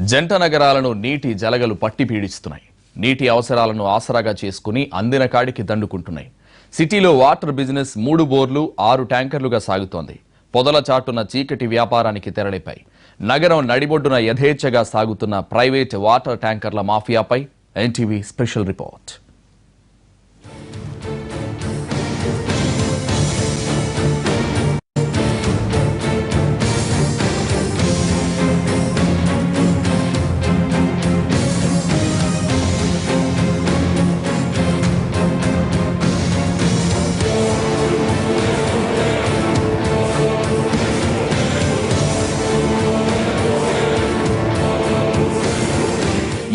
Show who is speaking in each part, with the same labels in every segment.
Speaker 1: జంట నగరాలను నీటి జలగలు పట్టి పీడిస్తున్నాయి. నీటి అవసరాలను ఆసరాగా చేసుకుని అందిన కాడికి దండుకుంటున్నాయి. సిటీలో వాటర్ బిజినెస్ మూడు బోర్లు ఆరు ట్యాంకర్లుగా సాగుతోంది. పొదల చాటున చీకటి వ్యాపారానికి తెరలిపాయి. నగరం నడిబొడ్డున యథేచ్ఛగా సాగుతున్న ప్రైవేట్ వాటర్ ట్యాంకర్ల మాఫియాపై ఎన్టీవీ స్పెషల్ రిపోర్ట్.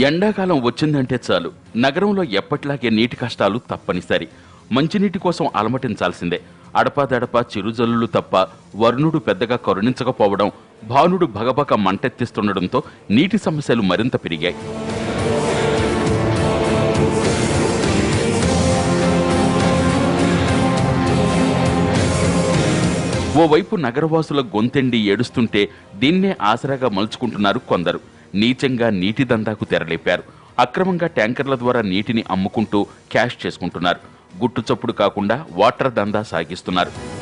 Speaker 2: ఎండాకాలం వచ్చిందంటే చాలు. నగరంలో ఎప్పటిలాగే నీటి కష్టాలు తప్పనిసరి. మంచినీటి కోసం అలమటించాల్సిందే. అడపాదడపా చిరుజల్లులు తప్ప వరుణుడు పెద్దగా కరుణించకపోవడం భానుడు భగభగ మంటెత్తిస్తుండడంతో నీటి సమస్యలు మరింత పెరిగాయి. ఓవైపు నగరవాసుల గొంతెండి ఏడుస్తుంటే దీన్నే ఆసరాగా మలుచుకుంటున్నారు కొందరు. నీచంగా నీటి దందాకు తెరలేపారు. అక్రమంగా ట్యాంకర్ల ద్వారా నీటిని అమ్ముకుంటూ క్యాష్ చేసుకుంటున్నారు. గుట్టుచప్పుడు కాకుండా వాటర్ దందా సాగిస్తున్నారు.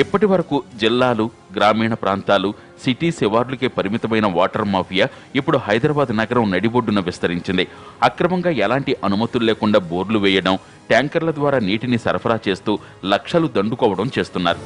Speaker 2: ఇప్పటి వరకు జిల్లాలు గ్రామీణ ప్రాంతాలు సిటీ శివార్లకే పరిమితమైన వాటర్ మాఫియా ఇప్పుడు హైదరాబాద్ నగరం నడిబొడ్డున విస్తరించింది. అక్రమంగా ఎలాంటి అనుమతులు లేకుండా బోర్లు వేయడం ట్యాంకర్ల ద్వారా నీటిని సరఫరా చేస్తూ లక్షలు దండుకోవడం చేస్తున్నారు.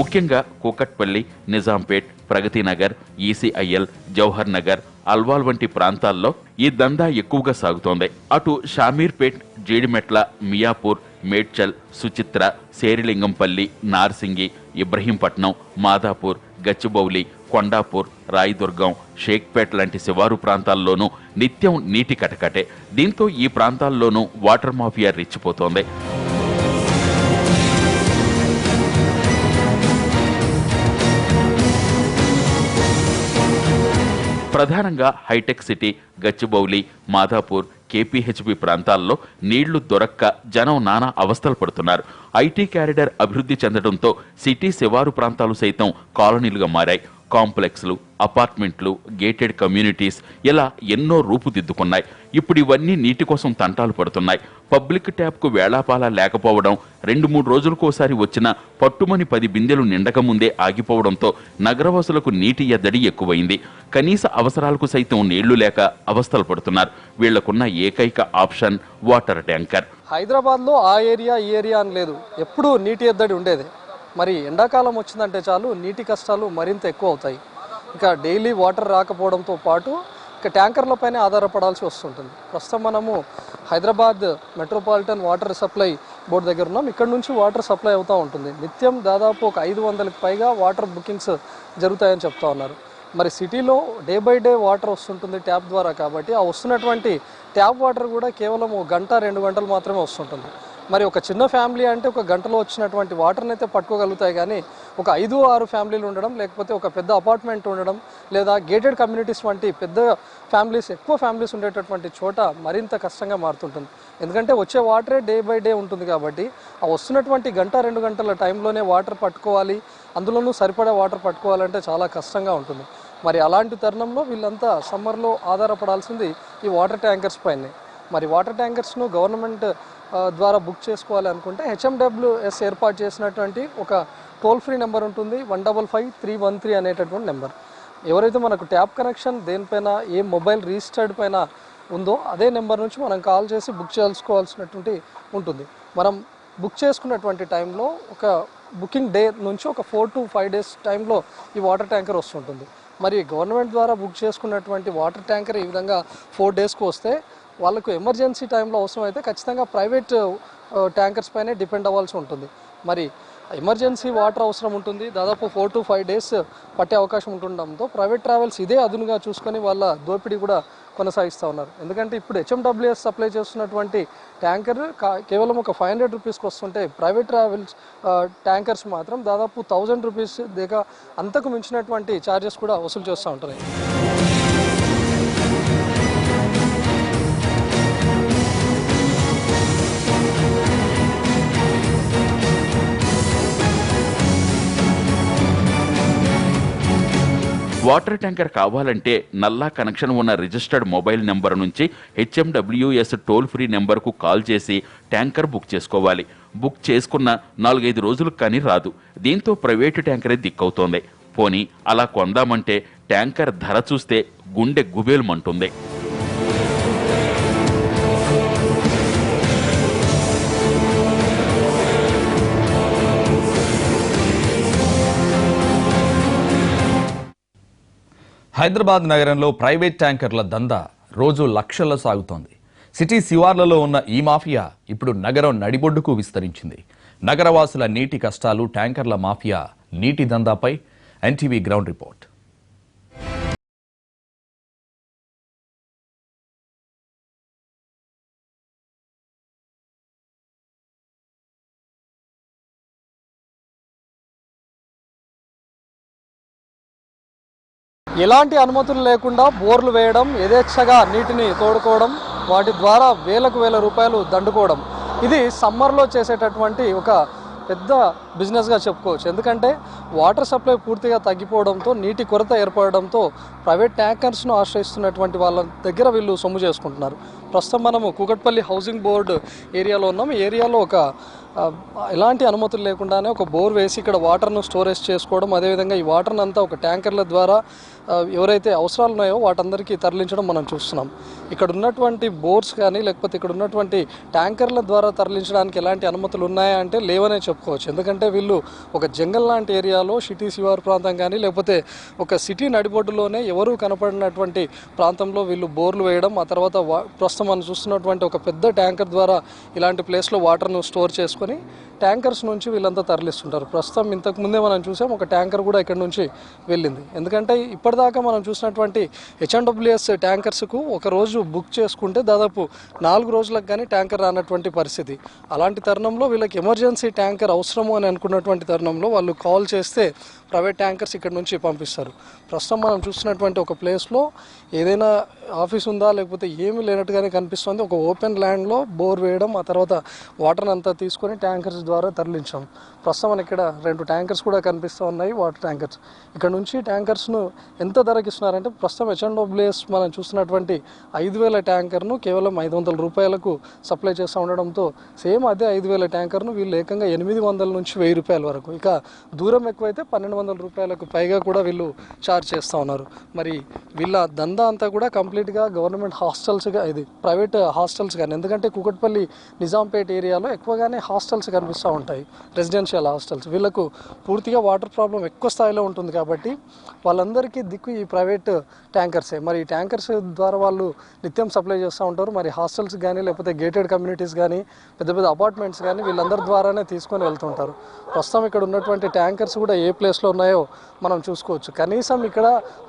Speaker 2: ముఖ్యంగా కూకట్పల్లి నిజాంపేట్ ప్రగతినగర్ ఈసీఐఎల్ జవహర్ నగర్ అల్వాల్ వంటి ప్రాంతాల్లో ఈ దందా ఎక్కువగా సాగుతోంది. అటు షామీర్పేట్ జీడిమెట్ల మియాపూర్ మేడ్చల్ సుచిత్ర శేరిలింగంపల్లి నార్సింగి ఇబ్రహీంపట్నం మాదాపూర్ గచ్చిబౌలి కొండాపూర్ రాయదుర్గం షేక్పేట్ లాంటి శివారు ప్రాంతాల్లోనూ నిత్యం నీటి కటకటే. దీంతో ఈ ప్రాంతాల్లోనూ వాటర్ మాఫియా రెచ్చిపోతోంది. ప్రధానంగా hitech city Gachibowli Madhapur KPHB ప్రాంతాల్లో నీళ్ళు దొరక్క జనం నానా అవస్థలు పడుతున్నారు. ఐటీ క్యారిడర్ అభివృద్ధి చెందడంతో సిటీ శివారు ప్రాంతాలు సైతం కాలనీలుగా మారాయి. కాంప్లెక్స్లు అపార్ట్మెంట్లు గేటెడ్ కమ్యూనిటీస్ ఇలా ఎన్నో రూపుదిద్దుకున్నాయి. ఇప్పుడు ఇవన్నీ నీటి కోసం తంటాలు పడుతున్నాయి. పబ్లిక్ ట్యాప్కు వేళాపాలా లేకపోవడం రెండు మూడు రోజులకోసారి వచ్చిన పట్టుమని పది బిందెలు నిండక ముందే ఆగిపోవడంతో నగరవాసులకు నీటి ఎద్దడి ఎక్కువైంది. కనీస అవసరాలకు సైతం నీళ్ళు లేక అవస్థలు పడుతున్నారు. వీళ్ళకున్న ఏకైక ఆప్షన్ వాటర్ ట్యాంకర్.
Speaker 3: హైదరాబాద్లో ఆ ఏరియా ఈ ఏరియా అని లేదు ఎప్పుడూ నీటి ఎద్దడి ఉండేది. మరి ఎండాకాలం వచ్చిందంటే చాలు నీటి కష్టాలు మరింత ఎక్కువ అవుతాయి. ఇంకా డైలీ వాటర్ రాకపోవడంతో పాటు ఇంకా ట్యాంకర్లపైనే ఆధారపడాల్సి వస్తుంటుంది. ప్రస్తుతం మనము Hyderabad metropolitan water supply board దగ్గర ఉన్నాం. ఇక్కడ నుంచి వాటర్ సప్లై అవుతూ ఉంటుంది. నిత్యం దాదాపు ఒక ఐదు వందలకు పైగా వాటర్ బుకింగ్స్ జరుగుతాయని చెప్తా ఉన్నారు. మరి సిటీలో డే బై డే వాటర్ వస్తుంటుంది ట్యాప్ ద్వారా కాబట్టి ఆ వస్తున్నటువంటి ట్యాప్ వాటర్ కూడా కేవలం ఒక గంట రెండు గంటలు మాత్రమే వస్తుంటుంది. మరి ఒక చిన్న ఫ్యామిలీ అంటే ఒక గంటలో వచ్చినటువంటి వాటర్ని అయితే పట్టుకోగలుగుతాయి కానీ ఒక ఐదు ఆరు ఫ్యామిలీలు ఉండడం లేకపోతే ఒక పెద్ద అపార్ట్మెంట్ ఉండడం లేదా గేటెడ్ కమ్యూనిటీస్ వంటి పెద్ద ఫ్యామిలీస్ ఎక్కువ ఫ్యామిలీస్ ఉండేటటువంటి చోట మరింత కష్టంగా మారుతుంటుంది. ఎందుకంటే వచ్చే వాటరే డే బై డే ఉంటుంది కాబట్టి ఆ వస్తున్నటువంటి గంట రెండు గంటల టైంలోనే వాటర్ పట్టుకోవాలి అందులోనూ సరిపడే వాటర్ పట్టుకోవాలంటే చాలా కష్టంగా ఉంటుంది. మరి అలాంటి తరుణంలో వీళ్ళంతా సమ్మర్లో ఆధారపడాల్సింది ఈ వాటర్ ట్యాంకర్స్ పైనే. మరి వాటర్ ట్యాంకర్స్ను గవర్నమెంట్ ద్వారా బుక్ చేసుకోవాలి అనుకుంటే హెచ్ఎండబ్ల్యూఎస్ ఏర్పాటు చేసినటువంటి ఒక టోల్ ఫ్రీ నెంబర్ ఉంటుంది. One double five three one three అనేటటువంటి నెంబర్. ఎవరైతే మనకు ట్యాప్ కనెక్షన్ దేనిపైన ఏ మొబైల్ రిజిస్టర్డ్ పైన ఉందో అదే నెంబర్ నుంచి మనం కాల్ చేసి బుక్ చేసుకోవాల్సినటువంటి ఉంటుంది. మనం బుక్ చేసుకున్నటువంటి టైంలో ఒక బుకింగ్ డే నుంచి ఒక ఫోర్ టు ఫైవ్ డేస్ టైంలో ఈ వాటర్ ట్యాంకర్ వస్తుంటుంది. మరి గవర్నమెంట్ ద్వారా బుక్ చేసుకున్నటువంటి వాటర్ ట్యాంకర్ ఈ విధంగా ఫోర్ డేస్కి వస్తే వాళ్ళకు ఎమర్జెన్సీ టైంలో అవసరం అయితే ఖచ్చితంగా ప్రైవేట్ ట్యాంకర్స్ పైనే డిపెండ్ అవ్వాల్సి ఉంటుంది. మరి ఎమర్జెన్సీ వాటర్ అవసరం ఉంటుంది. దాదాపు ఫోర్ టు ఫైవ్ డేస్ పట్టే అవకాశం ఉంటుండడంతో ప్రైవేట్ ట్రావెల్స్ ఇదే అదునుగా చూసుకొని వాళ్ళ దోపిడీ కూడా కొనసాగిస్తూ ఉన్నారు. ఎందుకంటే ఇప్పుడు హెచ్ఎండబ్ల్యూఎస్ సప్లై చేస్తున్నటువంటి ట్యాంకర్ కా- కేవలం ఒక ఫైవ్ హండ్రెడ్ రూపీస్కి వస్తుంటే ప్రైవేట్ ట్రావెల్స్ ట్యాంకర్స్ మాత్రం దాదాపు థౌజండ్ రూపీస్ దిగా అంతకు మించినటువంటి ఛార్జెస్ కూడా వసూలు చేస్తూ ఉంటున్నాయి.
Speaker 2: వాటర్ ట్యాంకర్ కావాలంటే నల్లా కనెక్షన్ ఉన్న రిజిస్టర్డ్ మొబైల్ నెంబర్ నుంచి హెచ్ఎండబ్ల్యూఎస్ టోల్ ఫ్రీ నెంబర్కు కాల్ చేసి ట్యాంకర్ బుక్ చేసుకోవాలి. బుక్ చేసుకున్న నాలుగైదు రోజులు కానీ రాదు. దీంతో ప్రైవేటు ట్యాంకరే దిక్కవుతోంది. పోనీ అలా కొందామంటే ట్యాంకర్ ధర చూస్తే గుండె గుబేలుమంటుంది.
Speaker 1: హైదరాబాద్ నగరంలో ప్రైవేట్ ట్యాంకర్ల దందా రోజు లక్షల్లో సాగుతోంది. సిటీ శివార్లలో ఉన్న ఈ మాఫియా ఇప్పుడు నగరం నడిబొడ్డుకు విస్తరించింది. నగరవాసుల నీటి కష్టాలు ట్యాంకర్ల మాఫియా నీటి దందాపై ఎన్టీవీ గ్రౌండ్ రిపోర్ట్.
Speaker 3: ఎలాంటి అనుమతులు లేకుండా బోర్లు వేయడం యథేచ్ఛగా నీటిని తోడుకోవడం వాటి ద్వారా వేలకు వేల రూపాయలు దండుకోవడం. ఇది సమ్మర్లో చేసేటటువంటి ఒక పెద్ద బిజినెస్గా చెప్పుకోవచ్చు. ఎందుకంటే వాటర్ సప్లై పూర్తిగా తగ్గిపోవడంతో నీటి కొరత ఏర్పడడంతో ప్రైవేట్ ట్యాంకర్స్ను ఆశ్రయిస్తున్నటువంటి వాళ్ళ దగ్గర వీళ్ళు సొమ్ము చేసుకుంటున్నారు. ప్రస్తుతం మనము కూకట్పల్లి హౌసింగ్ బోర్డు ఏరియాలో ఉన్నాం. ఈ ఏరియాలో ఒక ఎలాంటి అనుమతులు లేకుండానే ఒక బోర్ వేసి ఇక్కడ వాటర్ను స్టోరేజ్ చేసుకోవడం అదేవిధంగా ఈ వాటర్ని అంతా ఒక ట్యాంకర్ల ద్వారా ఎవరైతే అవసరాలు ఉన్నాయో వాటందరికీ తరలించడం మనం చూస్తున్నాం. ఇక్కడ ఉన్నటువంటి బోర్స్ కానీ లేకపోతే ఇక్కడ ఉన్నటువంటి ట్యాంకర్ల ద్వారా తరలించడానికి ఎలాంటి అనుమతులు ఉన్నాయా అంటే లేవనే చెప్పుకోవచ్చు. ఎందుకంటే వీళ్ళు ఒక జంగల్ లాంటి ఏరియాలో సిటీ శివారు ప్రాంతం కానీ లేకపోతే ఒక సిటీ నడిబొడ్డులోనే ఎవరు కనపడినటువంటి ప్రాంతంలో వీళ్ళు బోర్లు వేయడం ఆ తర్వాత ప్రస్తుతం మనం చూస్తున్నటువంటి ఒక పెద్ద ట్యాంకర్ ద్వారా ఇలాంటి ప్లేస్లో వాటర్ను స్టోర్ చేసుకొని ట్యాంకర్స్ నుంచి వీళ్ళంతా తరలిస్తుంటారు. ప్రస్తుతం ఇంతకు ముందే మనం చూసాం ఒక ట్యాంకర్ కూడా ఇక్కడ నుంచి వెళ్ళింది. ఎందుకంటే ఇప్పటిదాకా మనం చూసినటువంటి హెచ్ఎండబ్ల్యూఎస్ ట్యాంకర్స్కు ఒక రోజు బుక్ చేసుకుంటే దాదాపు నాలుగు రోజులకు కానీ ట్యాంకర్ రానటువంటి పరిస్థితి. అలాంటి తరుణంలో వీళ్ళకి ఎమర్జెన్సీ ట్యాంకర్ అవసరము అని అనుకున్నటువంటి తరుణంలో వాళ్ళు కాల్ చేస్తే ప్రైవేట్ ట్యాంకర్స్ ఇక్కడ నుంచి పంపిస్తారు. ప్రస్తుతం మనం చూస్తున్నటువంటి ఒక ప్లేస్లో ఏదైనా ఆఫీస్ ఉందా లేకపోతే ఏమీ లేనట్టుగానే కనిపిస్తుంది. ఒక ఓపెన్ ల్యాండ్లో బోర్ వేయడం ఆ తర్వాత వాటర్ అంతా తీసుకొని ట్యాంకర్స్ ద్వారా తరలించాం. ప్రస్తుతం మనకి ఇక్కడ రెండు ట్యాంకర్స్ కూడా కనిపిస్తూ ఉన్నాయి వాటర్ ట్యాంకర్స్. ఇక్కడ నుంచి ట్యాంకర్స్ను ఎంత ధరకి ఇస్తున్నారంటే ప్రస్తుతం హెచ్ఎండబ్ల్యూఎస్ మనం చూస్తున్నటువంటి ఐదు వేల ట్యాంకర్ను కేవలం ఐదు వందల రూపాయలకు సప్లై చేస్తూ ఉండడంతో సేమ్ అదే ఐదు వేల ట్యాంకర్ను వీళ్ళు ఏకంగా ఎనిమిది వందల నుంచి వెయ్యి రూపాయల వరకు. ఇక దూరం ఎక్కువైతే పన్నెండు వందల రూపాయలకు పైగా కూడా వీళ్ళు ఛార్జ్ చేస్తూ ఉన్నారు. మరి వీళ్ళ దందా అంతా కూడా కంప్లీట్గా గవర్నమెంట్ హాస్టల్స్గా ఇది ప్రైవేట్ హాస్టల్స్ కానీ ఎందుకంటే కుకట్పల్లి నిజాంపేట ఏరియాలో ఎక్కువగానే హాస్టల్స్ కనిపిస్తూ ఉంటాయి. రెసిడెన్షియల్ హాస్టల్స్ వీళ్ళకు పూర్తిగా వాటర్ ప్రాబ్లం ఎక్కువ స్థాయిలో ఉంటుంది కాబట్టి వాళ్ళందరికీ దిక్కు ఈ ప్రైవేట్ ట్యాంకర్సే మరి ఈ ట్యాంకర్స్ ద్వారా వాళ్ళు నిత్యం సప్లై చేస్తూ ఉంటారు. మరి హాస్టల్స్ కానీ లేకపోతే గేటెడ్ కమ్యూనిటీస్ కానీ పెద్ద పెద్ద అపార్ట్మెంట్స్ కానీ వీళ్ళందరి ద్వారానే తీసుకొని వెళ్తుంటారు ప్రస్తుతం ఇక్కడ ఉన్నటువంటి ట్యాంకర్స్ కూడా ఏ ప్లేస్లో ఉన్నాయో మనం చూసుకోవచ్చు. కనీసం ఇక్కడ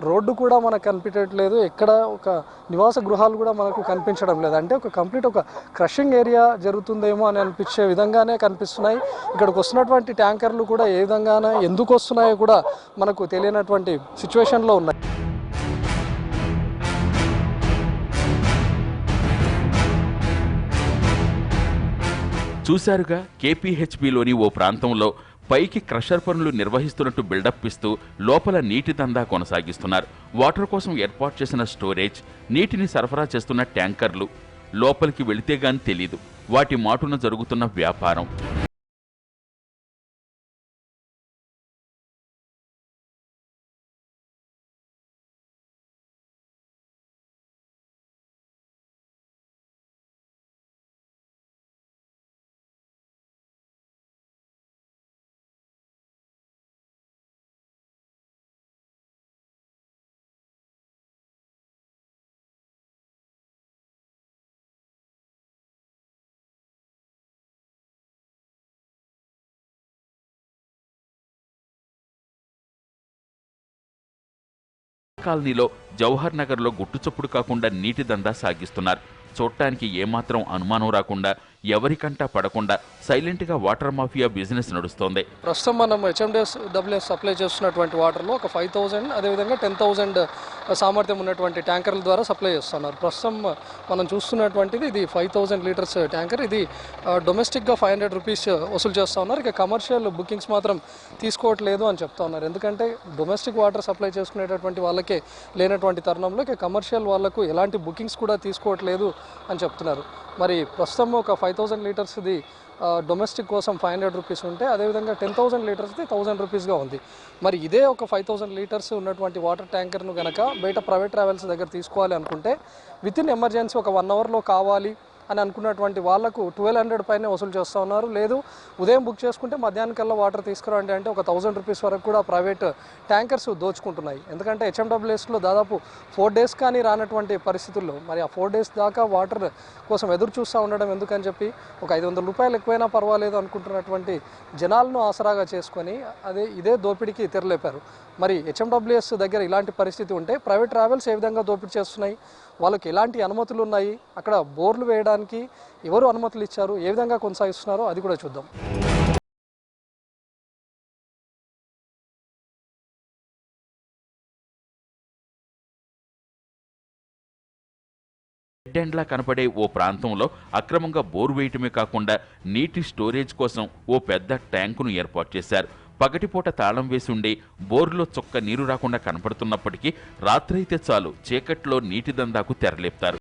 Speaker 3: రోడ్డు కూడా మనకు కనిపించట్లేదు. ఎక్కడ ఒక నివాస గృహాలు కూడా మనకు కనిపించడం లేదు. అంటే ఒక కంప్లీట్ ఒక క్రషింగ్ ఏరియా జరుగుతుందేమో అని అనిపించే విధంగానే కనిపిస్తున్నాయి. ఇక్కడికి వస్తున్నటువంటి ట్యాంకర్లు కూడా ఏ విధంగానే ఎందుకు వస్తున్నాయో కూడా మనకు తెలియనటువంటి సిచ్యువేషన్లో ఉన్నాయి.
Speaker 2: చూశారుగా కేపీహెచ్బిలోని ఓ ప్రాంతంలో పైకి క్రషర్ పనులు నిర్వహిస్తున్నట్టు బిల్డప్ ఇస్తూ లోపల నీటి దందా కొనసాగిస్తున్నారు. వాటర్ కోసం ఏర్పాటు చేసిన స్టోరేజ్ నీటిని సరఫరా చేస్తున్న ట్యాంకర్లు లోపలికి వెళితే గాని తెలీదు. వాటి మాటున జరుగుతున్న వ్యాపారం. కాలనీలో జవహర్ నగర్లో గుట్టుచప్పుడు కాకుండా నీటి దందా సాగిస్తున్నారు. చూడటానికి ఏమాత్రం అనుమానం రాకుండా ఎవరికంటా పడకుండా సైలెంట్గా వాటర్ మాఫియా బిజినెస్ నడుస్తోంది.
Speaker 3: ప్రస్తుతం మనం హెచ్ఎండిఎస్ డబ్ల్యూఎస్ సప్లై చేస్తున్నటువంటి వాటర్లో ఒక ఫైవ్ థౌజండ్ అదేవిధంగా టెన్ థౌజండ్ సామర్థ్యం ఉన్నటువంటి ట్యాంకర్ల ద్వారా సప్లై చేస్తున్నారు. ప్రస్తుతం మనం చూస్తున్నటువంటిది ఇది ఫైవ్ థౌజండ్ లీటర్స్ ట్యాంకర్. ఇది డొమెస్టిక్గా ఫైవ్ హండ్రెడ్ రూపీస్ వసూలు చేస్తూ ఉన్నారు. ఇక కమర్షియల్ బుకింగ్స్ మాత్రం తీసుకోవట్లేదు అని చెప్తా ఉన్నారు. ఎందుకంటే డొమెస్టిక్ వాటర్ సప్లై చేసుకునేటటువంటి వాళ్ళకే లేనటువంటి తరుణంలో ఇక కమర్షియల్ వాళ్ళకు ఎలాంటి బుకింగ్స్ కూడా తీసుకోవట్లేదు అని చెప్తున్నారు. మరి ప్రస్తుతం ఒక ఫైవ్ థౌజండ్ లీటర్స్ది డొమెస్టిక్ కోసం ఫైవ్ హండ్రెడ్ రూపీస్ ఉంటే అదేవిధంగా టెన్ థౌసండ్ లీటర్స్ది థౌసండ్ రూపీస్గా ఉంది. మరి ఇదే ఒక ఫైవ్ థౌసండ్ లీటర్స్ ఉన్నటువంటి వాటర్ ట్యాంకర్ను కనుక బయట ప్రైవేట్ ట్రావెల్స్ దగ్గర తీసుకోవాలి అనుకుంటే విత్ ఇన్ ఎమర్జెన్సీ ఒక వన్ అవర్లో కావాలి. అని అనుకున్నటువంటి వాళ్ళకు ట్వెల్వ్ హండ్రెడ్ పైనే వసూలు చేస్తూ ఉన్నారు. లేదు ఉదయం బుక్ చేసుకుంటే మధ్యాహ్నం కల్లా వాటర్ తీసుకురండి అంటే ఒక థౌసండ్ రూపీస్ వరకు కూడా ప్రైవేట్ ట్యాంకర్స్ దోచుకుంటున్నాయి. ఎందుకంటే హెచ్ఎండబ్ల్యూఎస్లో దాదాపు ఫోర్ డేస్ కానీ రానటువంటి పరిస్థితుల్లో మరి ఆ ఫోర్ డేస్ దాకా వాటర్ కోసం ఎదురు చూస్తూ ఉండడం ఎందుకని చెప్పి ఒక ఐదు వందల రూపాయలు ఎక్కువైనా పర్వాలేదు అనుకుంటున్నటువంటి జనాలను ఆసరాగా చేసుకొని అదే ఇదే దోపిడీకి తెరలేపారు. మరి హెచ్ఎండబ్ల్యూఎస్ దగ్గర ఇలాంటి పరిస్థితి ఉంటే ప్రైవేట్ ట్రావెల్స్ ఏ విధంగా దోపిడీ చేస్తున్నాయి? వాళ్ళకి ఎలాంటి అనుమతులు ఉన్నాయి? అక్కడ బోర్లు వేయడానికి ఎవరు అనుమతులు ఇచ్చారు? ఏ విధంగా కొనసాగిస్తున్నారో అది కూడా చూద్దాం.
Speaker 2: డెడ్ కనపడే ఓ ప్రాంతంలో అక్రమంగా బోర్ వేయటమే కాకుండా నీటి స్టోరేజ్ కోసం ఓ పెద్ద ట్యాంకును ఏర్పాటు చేశారు. పగటిపూట తాళం వేసి ఉండే బోరులో చొక్క నీరు రాకుండా కనపడుతున్నప్పటికీ రాత్రైతే చాలు చీకట్లో నీటి దందాకు తెరలేపుతారు.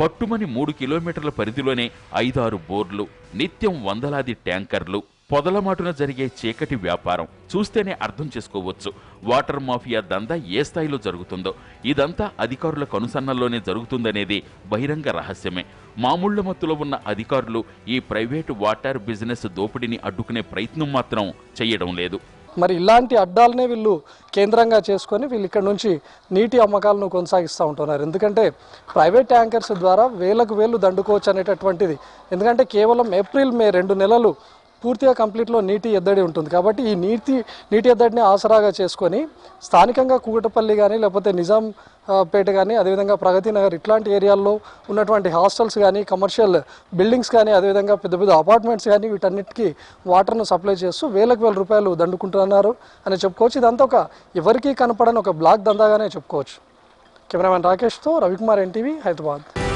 Speaker 2: పట్టుమని మూడు కిలోమీటర్ల పరిధిలోనే ఐదారు బోర్లు నిత్యం వందలాది ట్యాంకర్లు పొదలమాటున జరిగే చీకటి వ్యాపారం చూస్తేనే అర్థం చేసుకోవచ్చు. వాటర్ మాఫియా దందా ఏ స్థాయిలో జరుగుతుందో. ఇదంతా అధికారుల కనుసన్నల్లోనే జరుగుతుందనేది బహిరంగ రహస్యమే. మామూళ్ళ మత్తులో ఉన్న అధికారులు ఈ ప్రైవేటు వాటర్ బిజినెస్ దోపిడీని అడ్డుకునే ప్రయత్నం మాత్రం చేయడం లేదు.
Speaker 3: మరి ఇలాంటి అడ్డాలనే వీళ్ళు కేంద్రంగా చేసుకొని వీళ్ళు ఇక్కడ నుంచి నీటి అమ్మకాలను కొనసాగిస్తూ ఉంటున్నారు. ఎందుకంటే ప్రైవేట్ ట్యాంకర్స్ ద్వారా వేలకు వేలు దండుకోవచ్చు అనేటటువంటిది. ఎందుకంటే కేవలం ఏప్రిల్ మే రెండు నెలలు పూర్తిగా కంప్లీట్లో నీటి ఎద్దడి ఉంటుంది. కాబట్టి ఈ నీటి నీటి ఎద్దడిని ఆసరాగా చేసుకొని స్థానికంగా కూకటపల్లి కానీ లేకపోతే నిజాం పేట కానీ అదేవిధంగా ప్రగతి నగర్ ఇట్లాంటి ఏరియాల్లో ఉన్నటువంటి హాస్టల్స్ కానీ కమర్షియల్ బిల్డింగ్స్ కానీ అదేవిధంగా పెద్ద పెద్ద అపార్ట్మెంట్స్ కానీ వీటన్నిటికీ వాటర్ను సప్లై చేస్తూ వేలకు వేల రూపాయలు దండుకుంటున్నారు అని చెప్పుకోవచ్చు. ఇదంతా ఒక ఎవరికీ కనపడని ఒక బ్లాక్ దందాగానే చెప్పుకోవచ్చు. కెమెరామెన్ రాకేష్తో రవికుమార్ ఎన్టీవీ హైదరాబాద్.